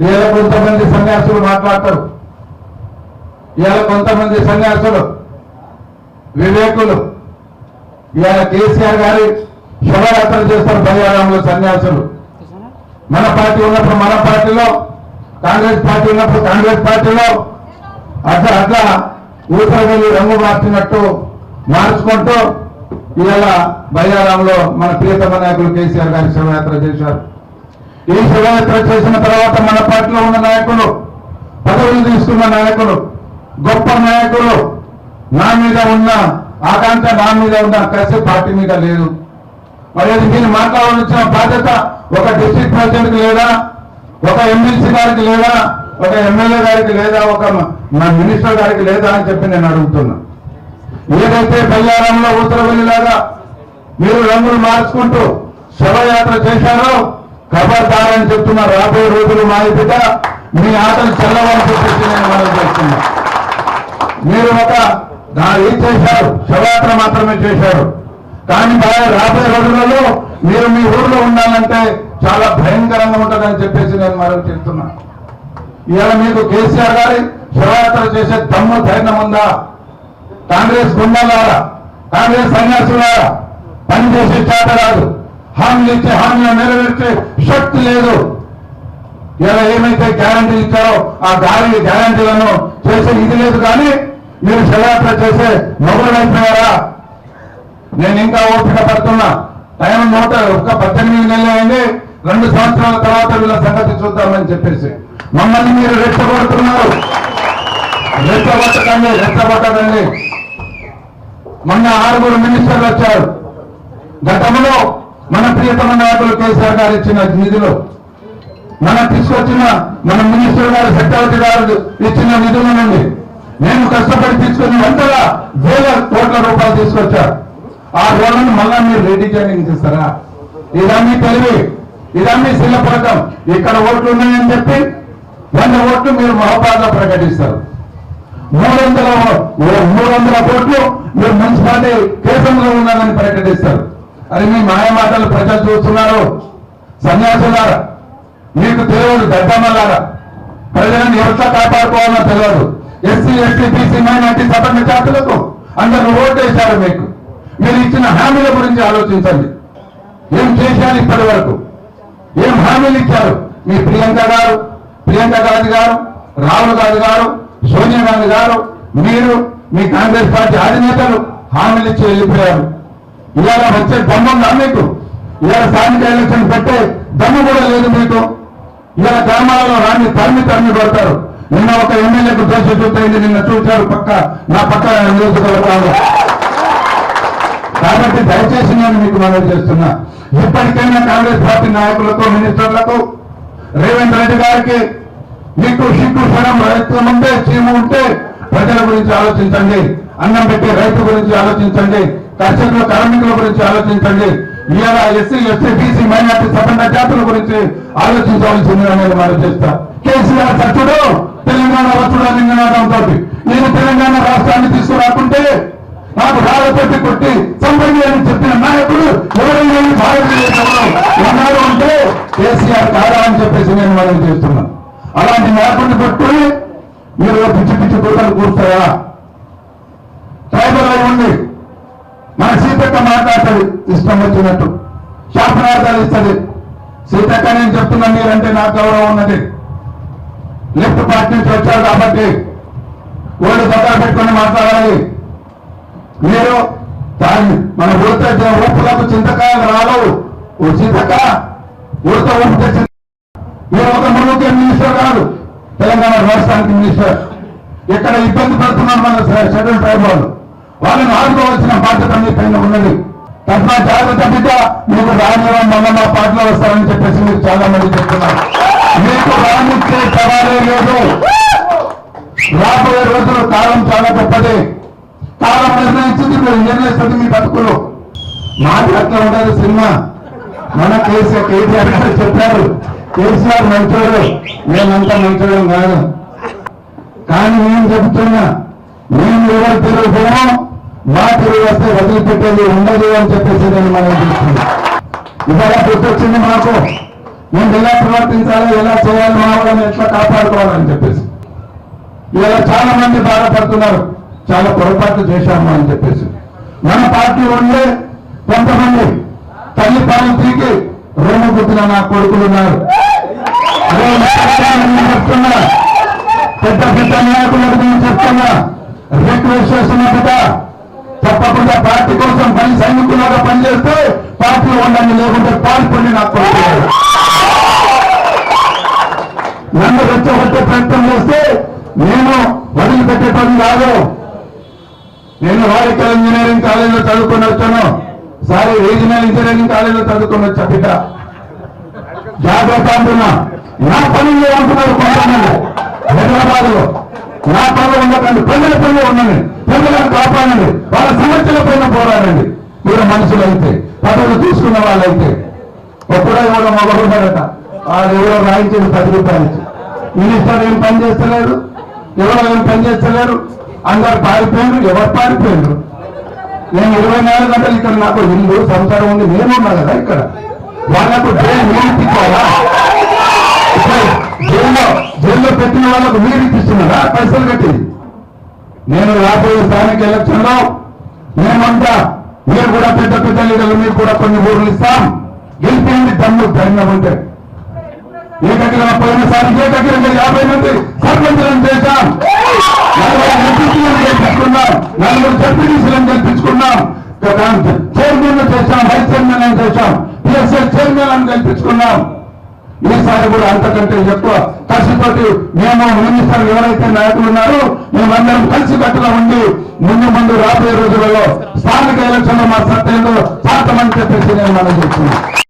ఇలా కొంతమంది సన్యాసులు మాట్లాడతారు. ఇలా కొంతమంది సన్యాసులు వివేకులు. ఇవాళ కేసీఆర్ గారి శోభయాత్ర చేస్తారు బయ్యారంలో సన్యాసులు. మన పార్టీ ఉన్నప్పుడు మన పార్టీలో కాంగ్రెస్ పార్టీ ఉన్నప్పుడు కాంగ్రెస్ పార్టీలో అట్లా అట్లా ఊసర రంగు మార్చినట్టు మార్చుకుంటూ ఇలా బయ్యారంలో మన ప్రియతమ నాయకులు కేసీఆర్ గారి శోభయాత్ర చేశారు. ఈ శివయాత్ర చేసిన తర్వాత మన పార్టీలో ఉన్న నాయకులు పదవులు తీసుకున్న నాయకులు గొప్ప నాయకులు నా మీద ఉన్న ఆకాంక్ష నా మీద ఉన్న కసి పార్టీ మీద లేదు. మరి అది మీరు మాట్లాడాల్సిన బాధ్యత ఒక డిస్టిక్ ప్రెసిడెంట్ లేదా ఒక ఎమ్మెల్సీ గారికి లేదా ఒక ఎమ్మెల్యే గారికి లేదా ఒక మన మినిస్టర్ గారికి లేదా అని చెప్పి నేను అడుగుతున్నా. ఏదైతే బయ్యారంలో ఉత్తరవెల్లిలాగా మీరు రంగులు మార్చుకుంటూ శవయాత్ర చేశారో ఖబర్దార్ చెప్తున్న రాబోయే రోజులు మా మీ ఆటలు చల్లవని చెప్పేసి నేను మనం చేస్తున్నా. మీరు ఒక దాని ఏం చేశారు? శవయాత్ర మాత్రమే చేశారు. కానీ బాగా రాబోయే రోజులలో మీరు మీ ఊర్లో ఉండాలంటే చాలా భయంకరంగా ఉంటుందని చెప్పేసి నేను మనం చెప్తున్నా. ఇవాళ మీకు కేసీఆర్ గారి శవయాత్ర చేసే దమ్ము ధైర్యం ఉందా? కాంగ్రెస్ గుండాలారా కాంగ్రెస్ సన్యాసులారా? పనిచేసే చేత రాదు. హామీలు ఇచ్చే హామీలు నెరవేర్చే శక్తి లేదు. ఇలా ఏమైతే గ్యారంటీలు ఇచ్చారో ఆ గాలి గ్యారంటీలను చేసే ఇది లేదు కానీ మీరు శవయాత్ర చేసే మొదలైపోయారా నేను ఇంకా ఓపిక పడుతున్నా. టైం నూట ఒక్క పద్దెనిమిది నెలలు అయింది. రెండు సంవత్సరాల తర్వాత వీళ్ళ సంగతి చూద్దామని చెప్పేసి. మమ్మల్ని మీరు రెచ్చగొడుతున్నారు. రెచ్చగొట్టకండి రెచ్చగొట్టకండి. మొన్న ఆరుగురు మినిస్టర్లు వచ్చారు. గతంలో మన ప్రియతమ నాయకులు కేసీఆర్ గారు ఇచ్చిన నిధులు మనం తీసుకొచ్చిన మన మినిస్టర్ గారు సెక్రటరీ గారు ఇచ్చిన నిధుల నుండి నేను కష్టపడి తీసుకుని వందల వేల కోట్ల రూపాయలు తీసుకొచ్చారు. ఆ రోడ్లను మళ్ళా మీరు రెడీ చేస్తారా? ఇదన్నీ తెలివి ఇదన్నీ శిలపడకం. ఇక్కడ ఓట్లు ఉన్నాయని చెప్పి వంద ఓట్లు మీరు మహబాద్ ప్రకటిస్తారు. మూడు వందల మూడు వందల కోట్లు మీరు మున్సిపాలిటీ కేంద్రంలో ఉన్నారని ప్రకటిస్తారు. అది మీ మాయమాటలు ప్రజలు చూస్తున్నారు. సన్యాసులారా మీకు తెలియదు దద్దమ్మలారా. ప్రజలను ఎవరితో కాపాడుకోవాలో తెలియదు. ఎస్సీ ఎస్టీ బీసీ మైనార్టీ సభ్య జాతులకు అందరూ వేశారు మీకు. మీరు ఇచ్చిన హామీల గురించి ఆలోచించండి. ఏం చేశారు ఇప్పటి వరకు? ఏం హామీలు ఇచ్చారు? మీ ప్రియాంక గారు ప్రియాంక గాంధీ గారు రాహుల్ గాంధీ గారు సోనియా గాంధీ గారు మీరు మీ కాంగ్రెస్ పార్టీ అధినేతలు హామీలు ఇచ్చి వెళ్ళిపోయారు. ఇవాళ వచ్చే దమ్ముందా మీకు? ఇవాళ స్థానిక ఎలక్షన్ పెట్టే దమ్ము కూడా లేదు మీకు. ఇవాళ గ్రామాలలో రాని తరిమి తరిమి పడతారు నిన్న ఒక ఎమ్మెల్యేకు దోష చూపింది నిన్న చూశారు పక్క నా పక్క నియోజకవర్గాలు. కాబట్టి దయచేసి నేను మీకు మనవి చేస్తున్నా. ఇప్పటికైనా కాంగ్రెస్ పార్టీ నాయకులకు మినిస్టర్లకు రేవంత్ రెడ్డి గారికి మీకు సిగ్గు క్షణం ప్రయత్నం ఉంటే చీము ఉంటే ప్రజల గురించి ఆలోచించండి. అన్నం పెట్టే రైతు గురించి ఆలోచించండి. కర్షకుల కార్మికుల గురించి ఆలోచించండి. ఇవాళ ఎస్సీ ఎస్టీ బీసీ మైనార్టీ సపన్న జాతుల గురించి ఆలోచించవలసిందిగా నేను మనం చేస్తా కేసీఆర్ సత్యుడు తెలంగాణ వచ్చుడు అని నినాదంతో నేను తెలంగాణ రాష్ట్రాన్ని తీసుకురాకుంటే నాకు రాళ్ళతోటి కొట్టి సంబంధి అని చెప్పిన నాయకుడు ఎవరైనా భారతదేశంలో ఉన్నారు అంటే కేసీఆర్ కాదా అని చెప్పేసి నేను మనం చేస్తున్నాను. అలాంటి నాయకుడిని పట్టుకుని మీరు పిచ్చి పిచ్చి కూతలు కూర్చారా? ట్రైబల్ అయి ఉంది మన సీతక్క మాట్లాడుతుంది ఇష్టం వచ్చినట్టు. శాపనార్థాలు ఇస్తుంది. సీతక్క నేను చెప్తున్నా మీరంటే నాకు గౌరవం ఉన్నది. లెఫ్ట్ పార్టీ నుంచి వచ్చారు కాబట్టి ఓళ్ళు దగ్గర పెట్టుకొని మాట్లాడాలి. మీరు దాన్ని మన ఉడత ఊపులకు చింతకాయలు రాలవు. ఓ చింతక ఉడత ఊపు తెచ్చింది మీరు ఒక ముఖ్య మినిస్టర్ కాదు. తెలంగాణ రాష్ట్రానికి మినిస్టర్. ఎక్కడ ఇబ్బంది పడుతున్నారు మన షెడ్యూల్ ట్రైబ్ వాళ్ళు వాళ్ళని ఆడుకోవాల్సిన బాధ్యత మీ పైన ఉన్నది. తప్ప జాగ్రత్త బిడ్డ మీకు రానివ్వం మొన్న మా పార్టీలో వస్తారని చెప్పేసి మీరు చాలా మంది చెప్తున్నారు. మీకు రానిచ్చే సవాలే లేదు. రాబోయే రోజులు కాలం చాలా గొప్పది. కాలం నిర్ణయించింది మీరు నిర్ణయిస్తుంది మీ బతుకులు మాది అట్లా ఉండదు సినిమా. మన కేసీఆర్ కేసీఆర్ గారు చెప్పారు. కేసీఆర్ మంచోడు మేమంతా మంచోడం కాదు. కానీ నేను చెబుతున్నా మేము ఎవరు తిరుగుతామో మా తెలుగు వస్తే వదిలిపెట్టేది ఉండదు అని చెప్పేసి నేను మనం ఇవాళ గుర్తొచ్చింది మాకు. మేము ఎలా ప్రవర్తించాలి ఎలా చేయాలి మా వాళ్ళని ఎట్లా కాపాడుకోవాలని చెప్పేసి. ఇలా చాలా మంది బాధపడుతున్నారు. చాలా పొరపాట్లు చేశాము అని చెప్పేసి. మన పార్టీ ఉండే కొంతమంది తల్లి పాలు తీకి రెండు పుట్టిన నా కొడుకులు ఉన్నారు. చెప్తున్నా. పెద్ద పెద్ద నాయకులకు నేను చెప్తున్నా. రిక్వెస్ట్ చేస్తున్నా కదా తప్పకుండా పార్టీ కోసం పని సైనికులాగా పనిచేస్తే పార్టీ ఉండండి లేకుంటే పాల్పండి నాకు నన్ను రెచ్చగొట్టే ప్రయత్నం చేస్తే నేను వదిలిపెట్టేటది కాదు. నేను వారికల్ ఇంజనీరింగ్ కాలేజీలో చదువుకొని వచ్చాను. సారీ రీజనల్ ఇంజనీరింగ్ కాలేజీలో చదువుకొని వచ్చా బిడ్డ. జాగ్రత్త అంటున్నా. నా పనులు ఏమంటున్నారు కొంతమంది. హైదరాబాద్లో నా పనులు ఉండకండి. ప్రజల పనులు ఉండండి ప్రజలను కాపాడండి? వాళ్ళ సమస్యల పైన పోరాడండి. మీరు మనుషులు అయితే పదవులు తీసుకున్న వాళ్ళైతే. ఎప్పుడో ఎవరో మొగలున్నారట వాళ్ళు ఎవరో రాయించేది పది రూపాయలు మినిస్టర్ ఏం పని చేస్తలేరు ఎవరో ఏం పని చేస్తలేరు? అందరు పారిపోయారు ఎవరు పారిపోయారు నేను ఇరవై నాలుగు గంటలు ఇక్కడ నాకు ఇల్లు సంసారం ఉంది నేను ఉన్నా కదా ఇక్కడ. వాళ్ళకు జైలు మీరు ఇప్పించాలా? జైల్లో జైల్లో పెట్టిన వాళ్ళకు మీరు ఇప్పిస్తున్నారా? పైసలు కట్టి నేను రాబోయే స్థానిక ఎలక్షన్లో మేమంతా మీరు కూడా పెద్ద పెద్ద లీడర్లు మీరు కూడా కొన్ని ఊర్లు ఇస్తాం. గెలిపేయండి దమ్ము ధైర్యం ఉంటే. ఏకగ్రహ పోయినసారి ఏకగ్రంగా యాభై మంది? కూడా అంతకంటే ఎక్కువ. కసితోటి మేము మినిస్టర్ ఎవరైతే నాయకులు ఉన్నారో మేమందరం కలిసి కట్టుగా ఉండి ముందు ముందు రాబోయే రోజులలో స్థానిక ఎలక్షన్లో మా సత్యంలో శాతమని చెప్పేసి నేను మనం చెప్తున్నాను